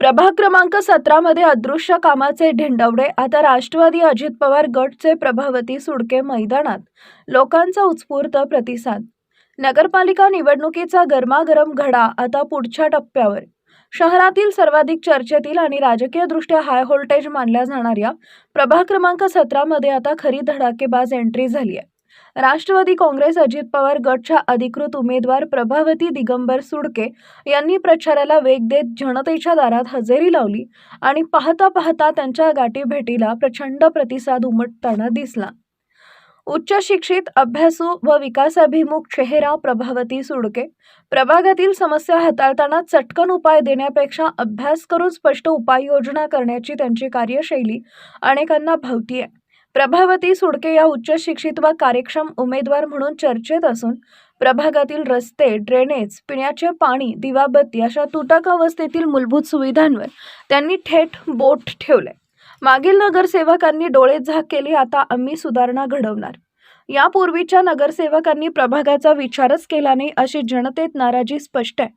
प्रभाग क्रमांक सतरामध्ये अदृश्य कामाचे ढेंडवडे आता राष्ट्रवादी अजित पवार गटचे प्रभावती सुडके मैदानात. लोकांचा उत्स्फूर्त प्रतिसाद. नगरपालिका निवडणुकीचा गरमागरम घडा आता पुढच्या टप्प्यावर. शहरातील सर्वाधिक चर्चेतील आणि राजकीयदृष्ट्या हाय व्होल्टेज मानल्या जाणाऱ्या प्रभाग क्रमांक सतरामध्ये आता खरी धडाकेबाज एंट्री झाली आहे राष्ट्रवादी काँग्रेस अजित पवार गटच्या अधिकृत उमेदवार प्रभावती दिगंबर सुडके यांनी प्रचाराला वेग देत जनतेच्या दारात हजेरी लावली आणि पाहता पाहता त्यांच्या गाठीभेटीला प्रचंड प्रतिसाद उमटताना दिसला. उच्च शिक्षित अभ्यासू व विकासाभिमुख चेहरा प्रभावती सुडके प्रभागातील समस्या हाताळताना चटकन उपाय देण्यापेक्षा अभ्यास करून स्पष्ट उपाययोजना करण्याची त्यांची कार्यशैली अनेकांना भावती आहे प्रभावती सुडके या उच्च शिक्षित व कार्यक्षम उमेदवार म्हणून चर्चेत असून प्रभागातील रस्ते ड्रेनेज पिण्याचे पाणी दिवाबत्ती अशा तुटक अवस्थेतील मूलभूत सुविधांवर त्यांनी थेट बोट ठेवले मागील नगरसेवकांनी डोळे झाक केली आता आम्ही सुधारणा घडवणार. यापूर्वीच्या नगरसेवकांनी प्रभागाचा विचारच केला नाही अशी जनतेत नाराजी स्पष्ट आहे.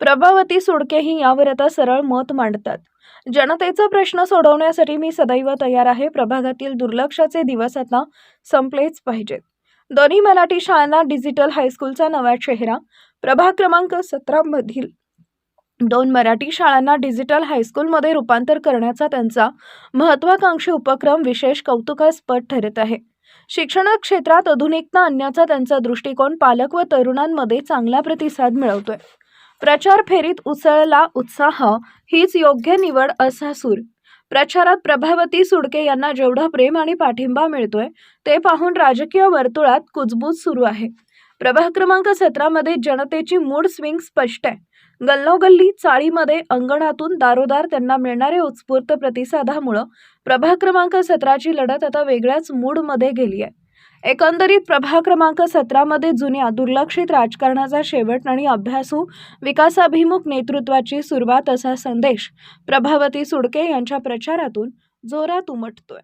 प्रभावती सुडकेही यावर आता सरळ मत मांडतात. जनतेचा प्रश्न सोडवण्यासाठी मी सदैव तयार आहे. प्रभागातील दुर्लक्षाचे दिवस आता संपलेच पाहिजेत. दोन्ही मराठी शाळांना डिजिटल हायस्कूलचा नवा चेहरा. प्रभाग क्रमांक सतरामधील दोन मराठी शाळांना डिजिटल हायस्कूलमध्ये रूपांतर करण्याचा त्यांचा महत्त्वाकांक्षी उपक्रम विशेष कौतुकास्पद ठरत आहे. शिक्षण क्षेत्रात आधुनिकता आणण्याचा त्यांचा दृष्टिकोन पालक व तरुणांमध्ये चांगला प्रतिसाद मिळवतोय. प्रचार फेरीत उसळला उत्साह हीच योग्य निवड असा सूर. प्रचारात प्रभावती सुडके यांना जेवढं प्रेम आणि पाठिंबा मिळतोय ते पाहून राजकीय वर्तुळात कुजबूज सुरू आहे. प्रभाग क्रमांक सतरामध्ये जनतेची मूड स्विंग स्पष्ट आहे. गल्लोगल्ली चाळीमध्ये अंगणातून दारोदार त्यांना मिळणारे उत्स्फूर्त प्रतिसादामुळं प्रभाग क्रमांक सतराची लढत आता वेगळ्याच मूडमध्ये गेली आहे. एकंदरीत प्रभाग क्रमांक सतरामध्ये जुन्या दुर्लक्षित राजकारणाचा शेवट आणि अभ्यासू विकासाभिमुख नेतृत्वाची सुरुवात असा संदेश प्रभावती सुडके यांच्या प्रचारातून जोरात उमटतोय.